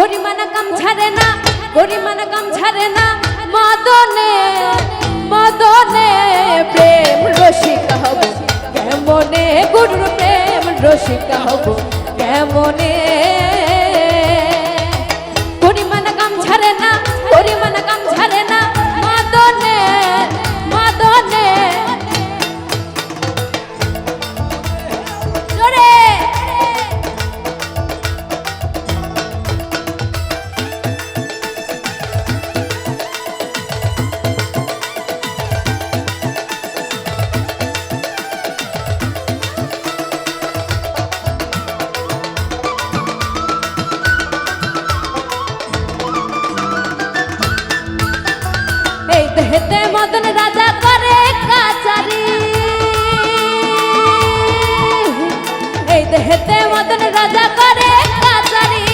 গরিমানা কাম ছাড়ে না গরিমানা কাম ছাড়ে না। মদনে মদনে প্রেম রসিকা দেহেতে মদন রাজা করে কাচারি। এই দেহেতে মদন রাজা করে কাচারি,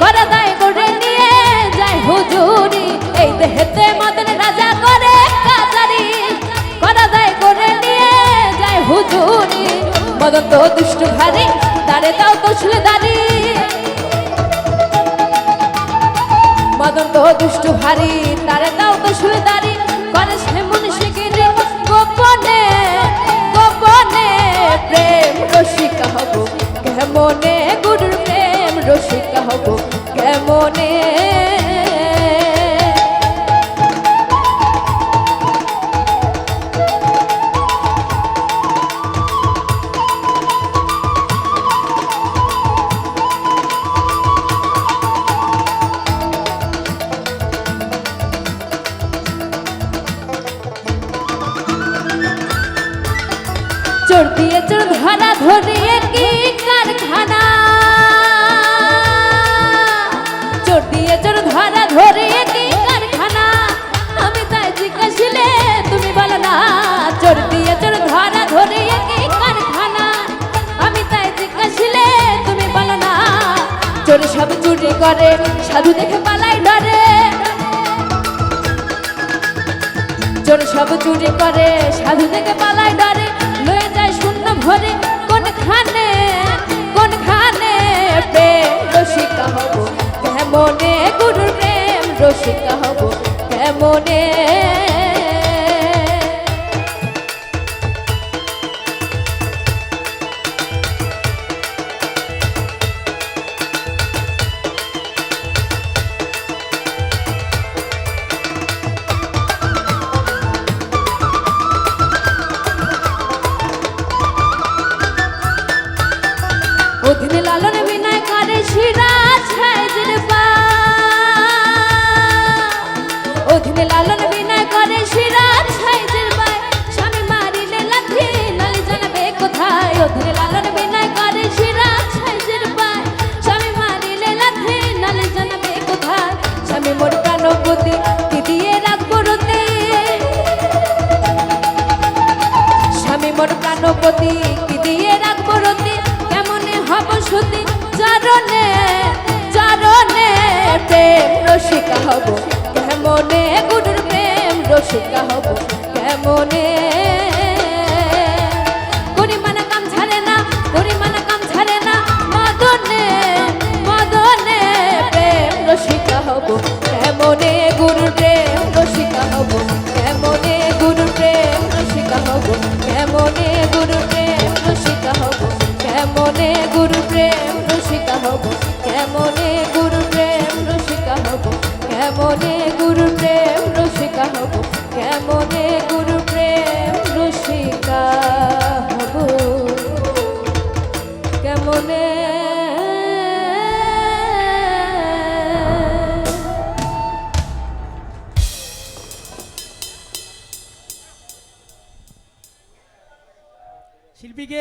করে দায় করে নিয়ে যায় হুজুরি। এই দেহেতে মদন রাজা করে কাচারি, করে দায় করে নিয়ে যায় হুজুরি। মদন তো দুষ্ট ভারী দাঁড়ে তাও তো ছুলে দাঁড়িয়ে মদন তো দুষ্টু ভারী, তারে দাও তো করে সে মনীষী চোর দিয়ে চোর ধরা ধরিয়ে কি কারখানা? চোর দিয়ে চোর ধরা ধরিয়ে কি কারখানা? আমি তাই জিজ্ঞাসিলে, তুমি বলো না, চোর দিয়ে চোর ধরা ধরিয়ে কি কারখানা? আমি তাই জিজ্ঞাসিলে, তুমি বলো না, চোর সব চুরি করে, সাধু দেখে পালাই ডরে চোর সব চুরি করে, সাধু থেকে পালায় ডরে ভরে কোন খানে কোন খানে প্রেম রসিকা হব? কেমনে গুরুর প্রেম রসিকা হব? কেমনে অধীনে লালন বিনয় করে সিরাজ সতী চারণে চারণে প্রেম রসিকা হব। কেমনে গুরুর প্রেম রসিকা হব? কেমনে কেমনে গুরু প্রেম রসিকা হব? কেমনে গুরু প্রেম রসিকা হব? কেমনে? শিল্পীকে